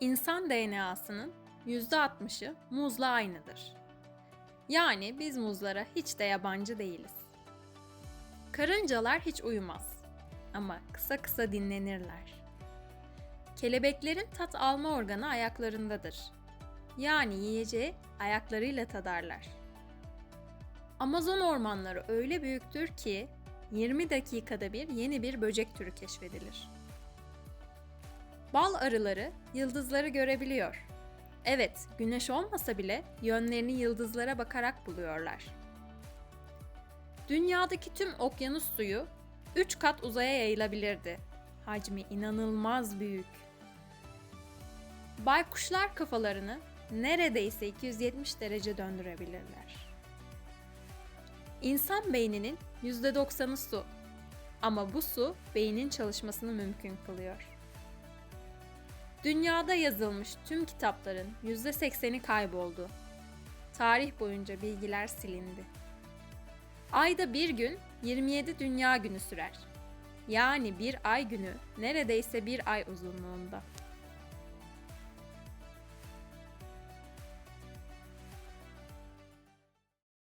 İnsan DNA'sının %60'ı muzla aynıdır. Yani biz muzlara hiç de yabancı değiliz. Karıncalar hiç uyumaz ama kısa kısa dinlenirler. Kelebeklerin tat alma organı ayaklarındadır. Yani yiyeceği ayaklarıyla tadarlar. Amazon ormanları öyle büyüktür ki 20 dakikada bir yeni bir böcek türü keşfedilir. Bal arıları yıldızları görebiliyor. Evet, güneş olmasa bile yönlerini yıldızlara bakarak buluyorlar. Dünyadaki tüm okyanus suyu 3 kat uzaya yayılabilirdi. Hacmi inanılmaz büyük. Baykuşlar kafalarını neredeyse 270 derece döndürebilirler. İnsan beyninin %90'ı su. Ama bu su beynin çalışmasını mümkün kılıyor. Dünyada yazılmış tüm kitapların %80'i kayboldu. Tarih boyunca bilgiler silindi. Ayda bir gün 27 dünya günü sürer. Yani bir ay günü neredeyse bir ay uzunluğunda.